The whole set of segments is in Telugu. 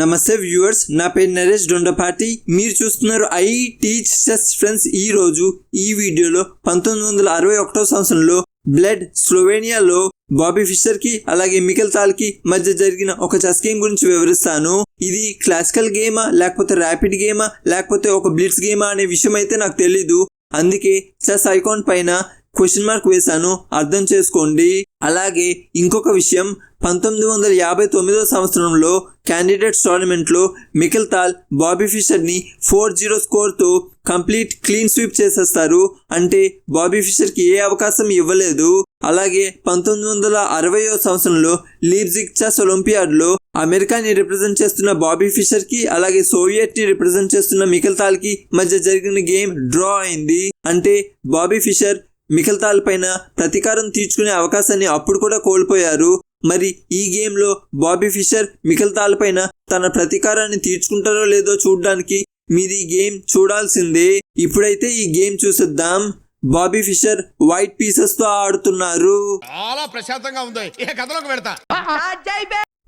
నమస్తే వ్యూవర్స్ నా పేరు నరేష్ డొండపాటి. మీరు చూస్తున్నారు ఐ టీచ్ చెస్ ఫ్రెండ్స్ ఈ రోజు ఈ వీడియోలో పంతొమ్మిది వందల అరవై ఒకటో సంవత్సరంలో బ్లడ్ స్లోవేనియాలో బాబీ ఫిషర్కి అలాగే మికెల్ తాల్కి మధ్య జరిగిన ఒక చెస్ గేమ్ గురించి వివరిస్తాను. ఇది క్లాసికల్ గేమా లేకపోతే ర్యాపిడ్ గేమా లేకపోతే ఒక బ్లిట్స్ గేమా అనే విషయం అయితే నాకు తెలీదు. అందుకే చెస్ ఐకాన్ పైన క్వశ్చన్ మార్క్ వేశాను. అర్థం చేసుకోండి. అలాగే ఇంకొక విషయం పంతొమ్మిది వందల యాభై తొమ్మిదో సంవత్సరంలో క్యాండిడేట్స్ టోర్నమెంట్లో మికెల్ తాల్ బాబీ ఫిషర్ని ఫోర్ జీరో స్కోర్తో కంప్లీట్ క్లీన్ స్వీప్ చేసేస్తారు. అంటే బాబీ ఫిషర్కి ఏ అవకాశం ఇవ్వలేదు. అలాగే పంతొమ్మిది వందల అరవయో సంవత్సరంలో లీబ్జిక్ చెస్ ఒలింపియాడ్లో అమెరికాని రిప్రజెంట్ చేస్తున్న బాబీ ఫిషర్కి అలాగే సోవియట్ని రిప్రజెంట్ చేస్తున్న మికెల్ తాల్కి మధ్య జరిగిన గేమ్ డ్రా అయింది. అంటే బాబీ ఫిషర్ మిఖల్ తాల్ పైన ప్రతీకారం తీర్చుకునే అవకాశాన్ని అప్పుడు కూడా కోల్పోయారు. మరి ఈ గేమ్లో బాబీ ఫిషర్ మిఖల్ తాల్ పైన తన ప్రతీకారాన్ని తీర్చుకుంటారో లేదో చూడడానికి మీరు ఈ గేమ్ చూడాల్సిందే. ఇప్పుడైతే ఈ గేమ్ చూసేద్దాం. బాబీ ఫిషర్ వైట్ పీసెస్తో ఆడుతున్నారు. చాలా ప్రశాంతంగా ఉంది. కథలోకి పెడతా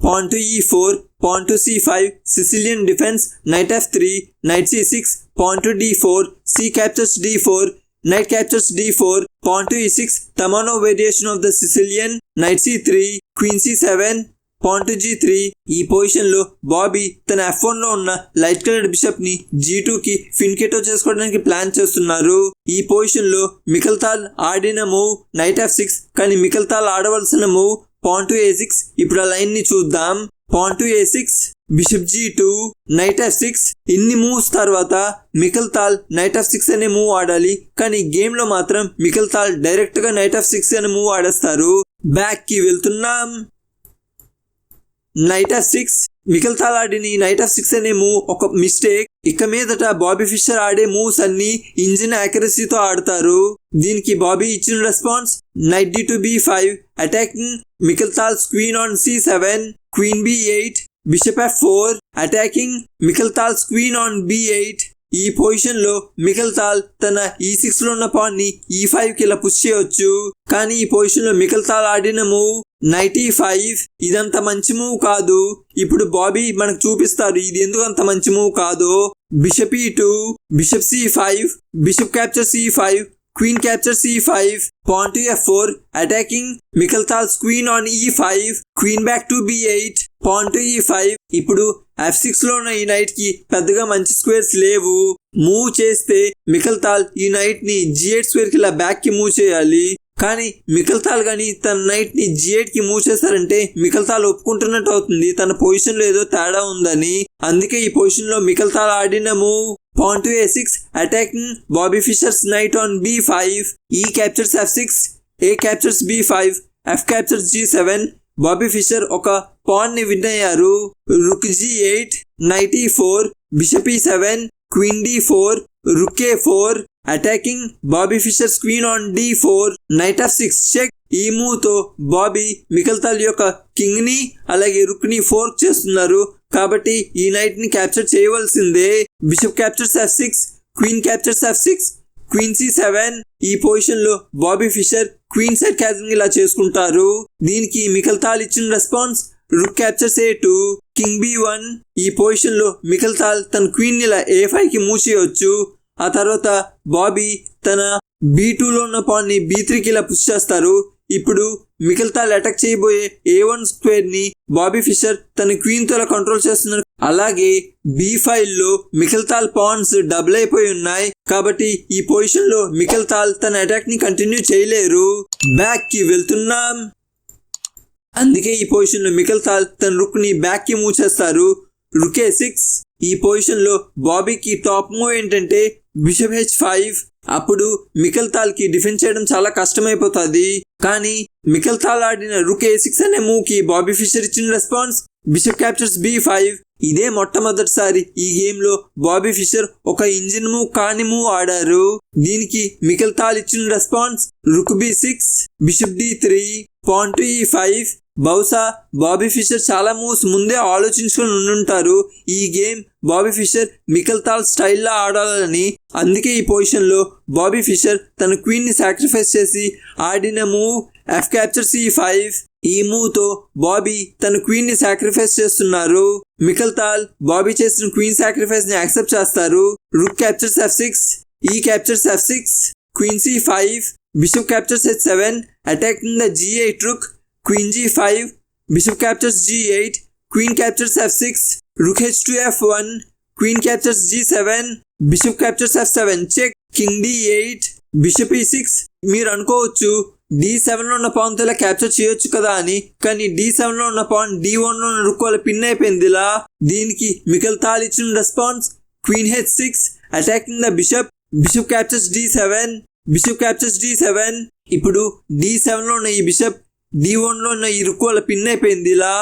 pawn to e4, pawn to c5, Sicilian defense, knight f3, knight c6, pawn to d4, c captures d4, knight captures d4, pawn to e6, Tamano variation of the Sicilian, knight c3, queen c7, pawn to g3 ఈ పొజిషన్లో బాబీ తన ఎఫ్లో ఉన్న లైట్ కలర్డ్ బిషప్ని G2 కి ఫిన్కెటో చేసుకోవడానికి ప్లాన్ చేస్తున్నారు. ఈ పొజిషన్లో మిఖల్తాల్ ఆడిన మూవ్ నైట్ ఎఫ్ సిక్స్ కానీ Mikhail Tal ఆడవలసిన move pawn to A six ఇప్పుడు ఆ లైన్ని చూద్దాం. Pawn to A six bishop G two knight F six ఇన్ని మూవ్స్ తర్వాత Mikhail Tal knight F six అనే మూవ్ ఆడాలి. కానీ గేమ్లో మాత్రం మికల్ తాల్ డైరెక్ట్గా నైట్ ఆఫ్ సిక్స్ అనే మూవ్ ఆడేస్తారు. బ్యాక్కి వెళ్తున్నాం. Knight F six Mikhail Tal ఆడిన నైట్ ఆఫ్ సిక్స్ అనే మూవ్ ఒక మిస్టేక్ ఇక మీదట బాబీ ఫిషర్ ఆడే మూవ్స్ అన్ని ఇంజిన్ యాక్యురసీతో ఆడతారు. దీనికి బాబీ ఇచ్చిన response knight D to B five attacking Mikhail Tal queen on C seven queen B eight bishop F four attacking Mikhail Tal Tal's queen on B eight ఈ పొజిషన్లో మికల్ తాల్ తన e ఈ సిక్స్లో ఉన్న పాన్ని ఈ ఫైవ్కి ఇలా పుష్ చేయొచ్చు. కానీ ఈ పొజిషన్లో మికల్ తాల్ ఆడిన మూవ్ నైటీ ఫైవ్ ఇదంత మంచి మూవ్ కాదు. ఇప్పుడు బాబీ మనకు చూపిస్తారు ఇది ఎందుకు అంత మంచి మూవ్ కాదు. Bishop E two bishop C five bishop capture C five queen capture C five pawn to F four attacking Mikhail Tal's queen on E five queen back to B eight pawn E five. ఇప్పుడు ఎఫ్ సిక్స్లో ఉన్న ఈ నైట్కి పెద్దగా మంచి స్క్వేర్స్ లేవు. మూవ్ చేస్తే మిఖల్తాల్ ఈ నైట్ని జీ ఎయిట్ స్క్వేర్కి ఇలా బ్యాక్కి మూవ్ చేయాలి. కానీ మిఖల్తాల్ కానీ గాని తన నైట్ని జీ ఎయిట్కి మూవ్ చేశారంటే మిఖల్తాల్ ఒప్పుకుంటున్నట్టు అవుతుంది. తన పొజిషన్లో ఏదో తేడా ఉందని. అందుకే ఈ పొజిషన్లో మికల్తాల్ ఆడిన move pawn A six attacking Bobby Fischer's knight on B five E captures F six A captures B five F captures G seven Bobby Fischer ఒక పాన్ని విన్ అయ్యారు rook G eight knight E four bishop E seven queen D four rook E four attacking Bobby Fischer's queen on D four knight F six. Check. ఈ మూవ్తో బాబీ మికల్తాల్ యొక్క కింగ్ని అలాగే రుక్ని ఫోర్క్ చేస్తున్నారు. కాబట్టి ఈ నైట్ని క్యాప్చర్ చేయవలసిందే. Bishop captures F six queen captures F six queen C seven. ఈ పొజిషన్లో Bobby Fischer queen set catching ఇలా చేసుకుంటారు. దీనికి మికల్తాలు ఇచ్చిన response rook captures A two king B one ఈ పొజిషన్లో మిఖల్తాల్ తన క్వీన్ ఇలా ఏ ఫైవ్కి మూవ్ చేయవచ్చు ఆ తర్వాత బాబీ తన బీ లో ఉన్న పాన్ని బీ కి ఇలా పుష్ చేస్తారు. ఇప్పుడు మికల్ అటాక్ చేయబోయే ఏ వన్ స్క్వేర్ని బాబీ ఫిషర్ తన క్వీన్తో కంట్రోల్ చేస్తున్నారు. అలాగే బి ఫైవ్లో మిఖల్తాల్ పాన్స్ డబుల్ అయిపోయి ఉన్నాయి. కాబట్టి ఈ పొజిషన్లో మికల్ తాల్ తన అటాక్ని కంటిన్యూ చేయలేరు. బ్యాక్కి వెళ్తున్నాం. అందుకే ఈ పొజిషన్లో మికల్ తాల్ తన రుక్ని బ్యాక్కి మూవ్ చేస్తారు. Rook E six. ఈ పొజిషన్లో బాబీకి టాప్ మూవ్ ఏంటంటే బిషప్ హెచ్ ఫైవ్. అప్పుడు మికల్ తాల్కి డిఫెండ్ చేయడం చాలా కష్టమైపోతుంది. కానీ మికల్ తాల్ ఆడిన రుక్ ఏ సిక్స్ అనే మూవ్కి బాబీ ఫిషర్ ఇచ్చిన response bishop captures b five. ఇదే మొట్టమొదటిసారి ఈ గేమ్లో బాబీ ఫిషర్ ఒక ఇంజిన్ మూవ్ కాని మూవ్ ఆడారు. దీనికి మికల్ తాల్ ఇచ్చిన response rook b six bishop d three pawn to e five బహుశా బాబీ ఫిషర్ చాలా మూవ్స్ ముందే ఆలోచించుకొని ఉండుంటారు. ఈ గేమ్ బాబీ ఫిషర్ మికల్తాల్ స్టైల్లో ఆడాలని. అందుకే ఈ పొజిషన్లో బాబీ ఫిషర్ తన క్వీన్ని సాక్రిఫైస్ చేసి ఆడిన move f capture c five. ఈ మూవ్తో బాబీ తన క్వీన్ని సాక్రిఫైస్ చేస్తున్నారు. మికల్తాల్ బాబీ చేసిన క్వీన్ సాక్రిఫైస్ని యాక్సెప్ట్ చేస్తారు. Rook captures f six e captures f six queen c five bishop captures h seven attacking the g eight rook queen g five bishop captures g eight queen captures f six rook h two f one queen captures g seven bishop captures f seven check king d eight bishop e six మీరు అనుకోవచ్చు డి సెవెన్లో ఉన్న పాన్ ఇలా క్యాప్చర్ చేయొచ్చు కదా అని కానీ డి సెవెన్లో ఉన్న పాన్ డి వన్లో ఉన్న రుక్ పిన్ అయిపోయింది ఇలా. దీనికి మికల్ తాల్ ఇచ్చిన response queen h six attacking the bishop bishop captures d seven bishop captures d seven ఇప్పుడు డి సెవెన్లో ఉన్న ఈ బిషప్ డి ఉన్న ఈ రుక్ పిన్ అయిపోయింది ఇలా.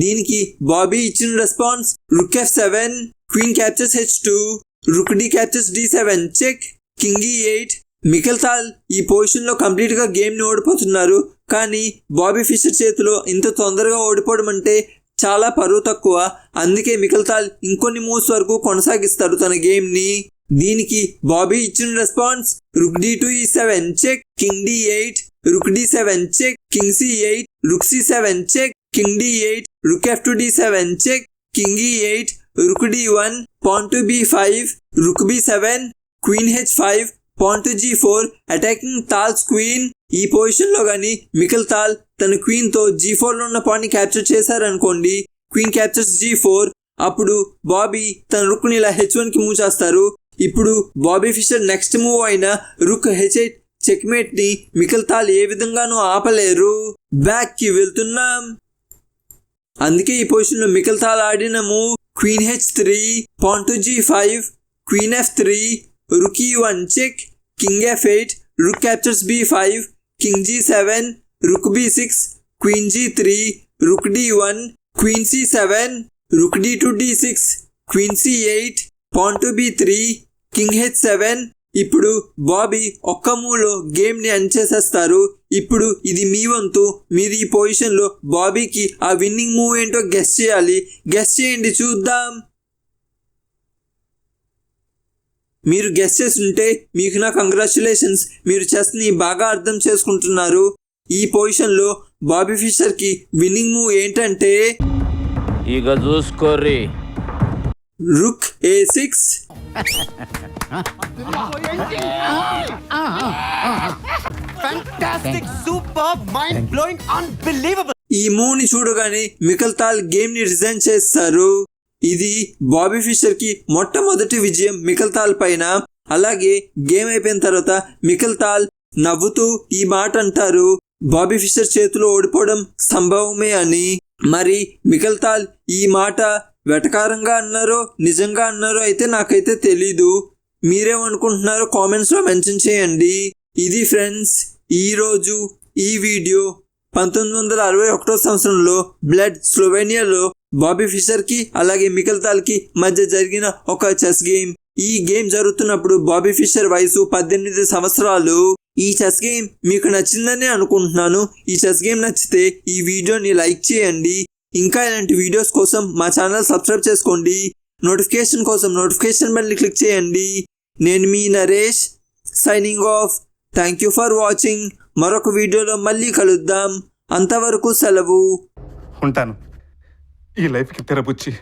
దీనికి బాబీ ఇచ్చిన response rook f seven queen captures h two rook d captures d seven check king e eight. Mikhail Tal ఈ పొజిషన్లో కంప్లీట్గా గేమ్ని ఓడిపోతున్నారు కానీ బాబీ ఫిషర్ చేతిలో ఇంత తొందరగా ఓడిపోవడం అంటే చాలా పరువు తక్కువ. అందుకే మిఖల్తాల్ ఇంకొన్ని మూవ్స్ వరకు కొనసాగిస్తారు తన గేమ్ని. దీనికి బాబీ ఇచ్చిన response rook d to e seven check king d eight rook d seven check king c eight rook c seven check king d eight rook f to d seven check king eight rook d one pawn to b five rook b seven queen h five pawn to g four attacking Tal's queen. ఈ పొజిషన్లో గానీ మికల్ తాల్ తన క్వీన్తో జీ ఫోర్లో ఉన్న పాన్ని క్యాప్చర్ చేశారనుకోండి క్వీన్ క్యాప్చర్స్ జీ ఫోర్ అప్పుడు బాబీ తన రుక్ని ఇలా హెచ్ వన్కి మూవ్ చేస్తారు. ఇప్పుడు బాబీ ఫిషర్ నెక్స్ట్ మూవ్ అయిన రుక్ హెచ్ ఎయిట్ చెక్మేట్ని ఏ విధంగానూ ఆపలేరు. బ్యాక్కి వెళ్తున్నాం. అందుకే ఈ పొజిషన్లో Mikhail Tal queen h three pawn g five queen f three rook e one check king f eight rook captures b five king g seven rook b six queen g three rook d one queen c seven rook d two d six queen c eight pawn to b three king h seven ఇప్పుడు బాబీ ఒక్క మూలో గేమ్ని చేసేస్తారు. ఇప్పుడు ఇది మీ వంతు. మీరు ఈ పొజిషన్లో బాబీకి ఆ విన్నింగ్ మూవ్ ఏంటో గెస్ చేయాలి. గెస్ చేయండి చూద్దాం. మీరు గెస్ చేస్తుంటే మీకు నా కంగ్రాచులేషన్స్. మీరు చెస్ని బాగా అర్థం చేసుకుంటున్నారు. ఈ పొజిషన్లో బాబీ ఫిషర్కి విన్నింగ్ మూవ్ ఏంటంటే ఇక చూసుకోర్రీ. రుక్ ఏ సిక్స్. ఈ మూవ్ని చూడగానే మికల్ తాల్ గేమ్ని రిజైన్ చేస్తారు. ఇది బాబీ ఫిషర్కి మొట్టమొదటి విజయం మికల్ తాల్ పైన. అలాగే గేమ్ అయిపోయిన తర్వాత మికల్ తాల్ నవ్వుతూ ఈ మాట అంటారు బాబీ ఫిషర్ చేతిలో ఓడిపోవడం సంభవమే అని. మరి మికల్ తాల్ ఈ మాట వెటకారంగా అన్నారో నిజంగా అన్నారో అయితే నాకైతే తెలీదు. మీరేమనుకుంటున్నారో కామెంట్స్లో మెన్షన్ చేయండి. ఇది ఫ్రెండ్స్ ఈ రోజు ఈ వీడియో. పంతొమ్మిది వందల అరవై ఒకటో సంవత్సరంలో బ్లడ్ స్లోవేనియాలో బాబీ ఫిషర్కి అలాగే మికల్ మధ్య జరిగిన ఒక చెస్ గేమ్. ఈ గేమ్ జరుగుతున్నప్పుడు బాబీ ఫిషర్ వయసు పద్దెనిమిది సంవత్సరాలు. ఈ చెస్ గేమ్ మీకు నచ్చిందని అనుకుంటున్నాను. ఈ చెస్ గేమ్ నచ్చితే ఈ వీడియోని లైక్ చేయండి. ఇంకా ఇలాంటి వీడియోస్ కోసం మా ఛానల్ సబ్స్క్రైబ్ చేసుకోండి. నోటిఫికేషన్ కోసం నోటిఫికేషన్ బెల్ని క్లిక్ చేయండి. నేను మీ Naresh signing off thank you for watching మరొక వీడియోలో మళ్ళీ కలుద్దాం. అంతవరకు సెలవు. ఉంటాను. ఈ లైఫ్కి తెరపుచ్చి